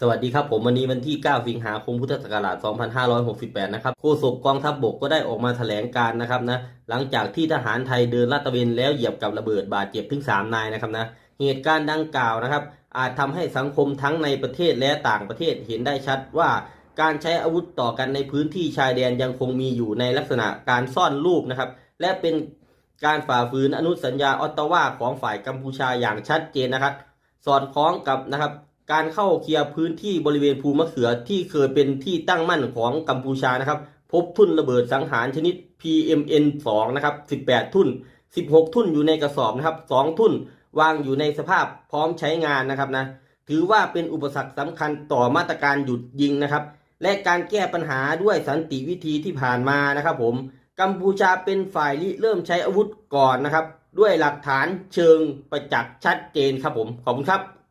สวัสดีครับผมวันนี้วันที่ 9 สิงหาคมพุทธศักราช 2568 นะครับโฆษกกองทัพบบกก็ได้ออกมาแถลงการนะครับนะหลังจากที่ทหารไทยเดินลาดตระเวนแล้วเหยียบกับระเบิดบาดเจ็บถึง 3 นายนะครับนะเหตุการณ์ดังกล่าวนะครับ อาจทำให้สังคมทั้งในประเทศและต่างประเทศเห็นได้ชัดว่าการใช้อาวุธต่อกันในพื้นที่ชายแดนยังคงมีอยู่ในลักษณะการซ่อนรูปนะครับและเป็นการฝ่าฝืนอนุสัญญาออตตาวาของฝ่ายกัมพูชาอย่างชัดเจนนะครับ สอดคล้องกับนะครับ การเข้าเคลียร์พื้นที่บริเวณภูมะเขือที่เคยเป็นที่ตั้งมั่นของกัมพูชานะครับ พบทุ่นระเบิดสังหารชนิด PMN 2นะครับ18 ทุ่น 16 ทุ่นอยู่ในกระสอบนะครับ 2 ทุ่นวางอยู่ในสภาพพร้อมใช้งานนะครับนะถือว่าเป็นอุปสรรคสำคัญต่อมาตรการหยุดยิงนะครับ และการแก้ปัญหาด้วยสันติวิธีที่ผ่านมานะครับผมกัมพูชาเป็นฝ่ายริเริ่มใช้อาวุธก่อนนะครับ ด้วยหลักฐานเชิงประจักษ์ชัดเจนครับผม ขอบคุณครับ